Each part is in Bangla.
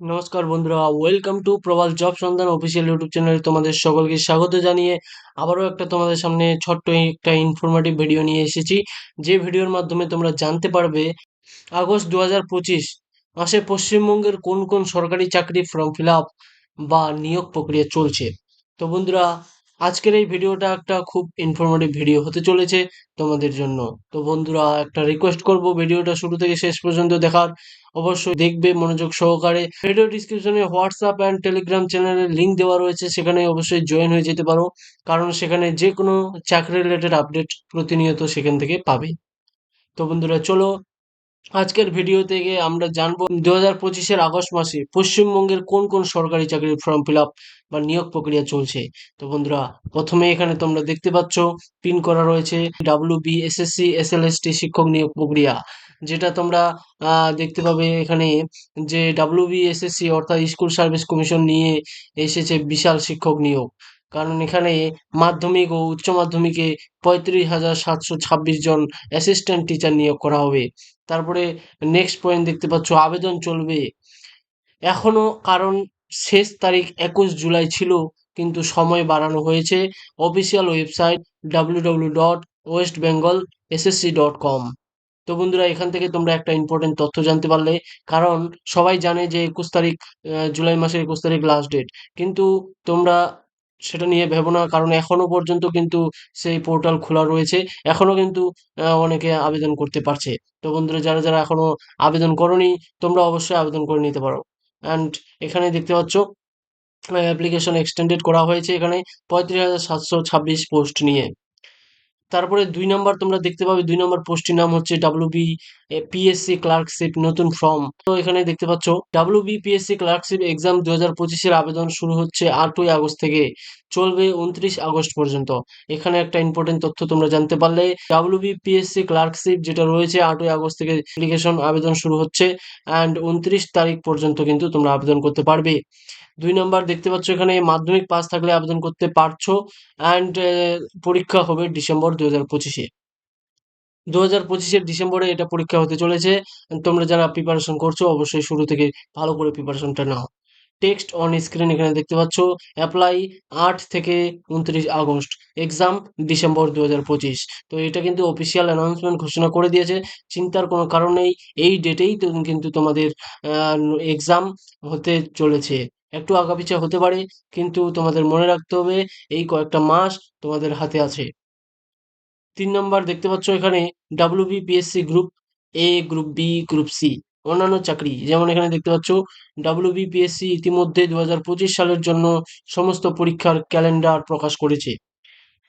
নমস্কার বন্ধুরা welcome to Probal job Sandhan official YouTube চ্যানেলে তোমাদের সকলকে স্বাগত জানিয়ে আবারও একটা তোমাদের সামনে ছোট্ট একটা ইনফরমেটিভ ভিডিও নিয়ে এসেছি। যে ভিডিওর মাধ্যমে তোমরা জানতে পারবে আগস্ট দু হাজার পঁচিশ মাসে পশ্চিমবঙ্গের কোন কোন সরকারি চাকরি ফর্ম ফিল আপ বা নিয়োগ প্রক্রিয়া চলছে। তো বন্ধুরা আজকের এই ভিডিওটা একটা খুব ইনফরমেটিভ ভিডিও হতে চলেছে তোমাদের জন্য। তো বন্ধুরা, একটা রিকোয়েস্ট করব ভিডিওটা শুরু থেকে শেষ পর্যন্ত দেখার। অবশ্যই দেখবে, মনোযোগ সহকারে। ভিডিও ডিসক্রিপশনে হোয়াটসঅ্যাপ অ্যান্ড টেলিগ্রাম চ্যানেলের লিঙ্ক দেওয়া রয়েছে, সেখানে অবশ্যই জয়েন হয়ে যেতে পারো। কারণ সেখানে যে কোনো চাকরি রিলেটেড আপডেট প্রতিনিয়ত সেখান থেকে পাবে। তো বন্ধুরা, চলো আজকের ভিডিও থেকে আমরা জানব দু হাজার পঁচিশের আগস্ট মাসে পশ্চিমবঙ্গের কোন কোন সরকারি চাকরির ফর্ম ফিল আপ বা নিয়োগ প্রক্রিয়া চলছে। তো বন্ধুরা, প্রথমে এখানে তোমরা দেখতে পাচ্ছ পিন করা রয়েছে ডাব্লিউ বি এসএসসি এসএলএসটি শিক্ষক নিয়োগ প্রক্রিয়া, যেটা তোমরা দেখতে পাবে এখানে যে ডাব্লিউ বি এসএসসি অর্থাৎ স্কুল সার্ভিস কমিশন নিয়ে এসেছে বিশাল শিক্ষক নিয়োগ। কারণ এখানে মাধ্যমিক ও উচ্চ মাধ্যমিকে পঁয়ত্রিশ হাজার সাতশো ছাব্বিশ জন অ্যাসিস্ট্যান্ট টিচার নিয়োগ করা হবে। তারপরে নেক্সট পয়েন্ট দেখতে পাচ্ছ, আবেদন চলবে। এখনও কারণ শেষ তারিখ একুশ জুলাই ছিল, কিন্তু সময় বাড়ানো হয়েছে। Official website W W dot West Bengal SSC dot com তো বন্ধুরা, এখান থেকে তোমরা একটা ইম্পর্টেন্ট তথ্য জানতে পারলে, কারণ সবাই জানে যে একুশ তারিখ জুলাই মাসের একুশ তারিখ লাস্ট ডেট কিন্তু তোমরা সেটা নিয়ে ভেবো না, কারণ এখনও পর্যন্ত কিন্তু সেই পোর্টাল খোলা রয়েছে। এখনও কিন্তু অনেকে আবেদন করতে পারছে। তো বন্ধুরা, যারা যারা এখনও আবেদন করনি, তোমরা অবশ্যই আবেদন করে নিতে পারো। অ্যান্ড এখানে দেখতে পাচ্ছ অ্যাপ্লিকেশন এক্সটেন্ডেড করা হয়েছে এখানে পঁয়ত্রিশ হাজার সাতশো ছাব্বিশ পোস্ট নিয়ে। তারপরে দুই নম্বর তোমরা দেখতে পাবে, দুই নম্বর পোস্টটির নাম হচ্ছে ডাব্লিউ বি পিএসসি ক্লার্কশিপ নতুন ফর্ম তো এখানে দেখতে পাচ্ছ W B PSC clerkship exam দু হাজার পঁচিশের আবেদন শুরু হচ্ছে আটই আগস্ট থেকে, চলবে উনত্রিশ আগস্ট পর্যন্ত। এখানে একটা ইম্পর্টেন্ট তথ্য তোমরা জানতে পারলে ডাব্লিউ বি পিএসসি ক্লার্কশিপ যেটা রয়েছে আটই আগস্ট থেকে অ্যাপ্লিকেশন আবেদন শুরু হচ্ছে অ্যান্ড উনত্রিশ তারিখ পর্যন্ত কিন্তু তোমরা আবেদন করতে পারবে। দুই নম্বর দেখতে পাচ্ছ এখানে মাধ্যমিক পাস থাকলে আবেদন করতে পারছ অ্যান্ড পরীক্ষা হবে ডিসেম্বর দু হাজার পঁচিশে। দু হাজার পঁচিশের ডিসেম্বরে এটা পরীক্ষা হতে চলেছে। তোমরা যারা প্রিপারেশন করছ, অবশ্যই শুরু থেকে ভালো করে প্রিপারেশনটা নাও। টেক্সট অন স্ক্রিন এখানে দেখতে পাচ্ছ অ্যাপ্লাই আট থেকে উনত্রিশ আগস্ট এক্সাম ডিসেম্বর দু হাজার পঁচিশ। তো এটা কিন্তু অফিসিয়াল অ্যানাউন্সমেন্ট ঘোষণা করে দিয়েছে, চিন্তার কোনো কারণ নেই। এই ডেটেই কিন্তু তোমাদের এক্সাম হতে চলেছে। একটু আগাপিছা হতে পারে, কিন্তু তোমাদের মনে রাখতে হবে এই কয়েকটা মাস তোমাদের হাতে আছে। তিন নম্বর দেখতে পাচ্ছ এখানে W BPSC group A group B group C অন্যান্য চাকরি। যেমন এখানে দেখতে পাচ্ছ ডাব্লিউ বিপিএসসি ইতিমধ্যে দু সালের জন্য সমস্ত পরীক্ষার ক্যালেন্ডার প্রকাশ করেছে।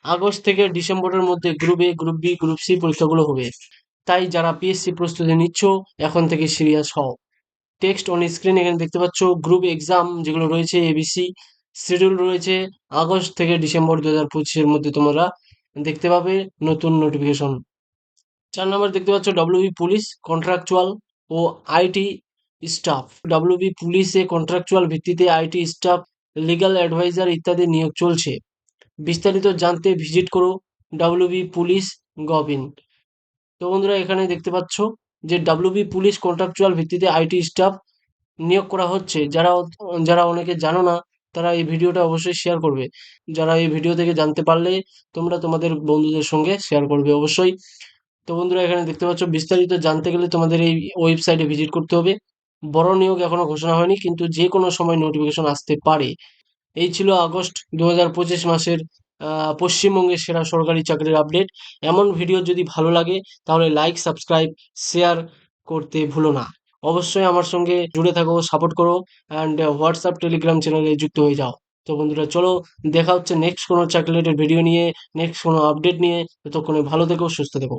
আগস্ট থেকে ডিসেম্বরের মধ্যে group A group B group C পরীক্ষাগুলো হবে। তাই যারা পিএসসি প্রস্তুতি নিচ্ছ, এখন থেকে সিরিয়াস হও। টেক্সট অন স্ক্রিন এখানে দেখতে পাচ্ছ গ্রুপ এক্সাম যেগুলো রয়েছে এবিসি শিডিউল রয়েছে, আগস্ট থেকে ডিসেম্বর দু হাজার পঁচিশের মধ্যে তোমরা দেখতে পাবে নতুন নোটিফিকেশন চার নম্বর দেখতে পাচ্ছ ডব্লিউবি পুলিশ কন্ট্রাকচুয়াল ও আইটি স্টাফ ডব্লিউবি পুলিশে কন্ট্রাকচুয়াল ভিত্তিতে আইটি স্টাফ লিগাল অ্যাডভাইজার ইত্যাদি নিয়োগ চলছে। বিস্তারিত জানতে ভিজিট করো ডাব্লিউবি পুলিশ গভ তো বন্ধুরা, এখানে দেখতে পাচ্ছ যে ডাব্লিউবি পুলিশ কন্ট্রাকচুয়াল ভিত্তিতে আইটি স্টাফ নিয়োগ করা হচ্ছে, যারা যারা অনেকে জানো না, তারা এই ভিডিওটা অবশ্যই শেয়ার করবে। যারা এই ভিডিও থেকে জানতে পারলে তোমরা তোমাদের বন্ধুদের সঙ্গে শেয়ার করবে অবশ্যই। তো বন্ধুরা, এখানে দেখতে পাচ্ছ, বিস্তারিত জানতে গেলে তোমাদের এই ওয়েবসাইটে ভিজিট করতে হবে। বড় নিয়োগ এখনও ঘোষণা হয়নি, কিন্তু যে কোনো সময় নোটিফিকেশন আসতে পারে। এই ছিল আগস্ট দু হাজার পঁচিশ মাসের পশ্চিমবঙ্গের সেরা সরকারি চাকরির আপডেট এমন ভিডিও যদি ভালো লাগে, তাহলে লাইক সাবস্ক্রাইব শেয়ার করতে ভুলো না। অবশ্যই আমার সঙ্গে জুড়ে থাকো সাপোর্ট করো অ্যান্ড হোয়াটসঅ্যাপ টেলিগ্রাম চ্যানেলে যুক্ত হয়ে যাও। তো বন্ধুরা, চলো, দেখা হচ্ছে নেক্সট কোনো চাকরি ভিডিও নিয়ে নেক্সট কোনো আপডেট নিয়ে। ততক্ষণে ভালো থেকো, সুস্থ থেকো।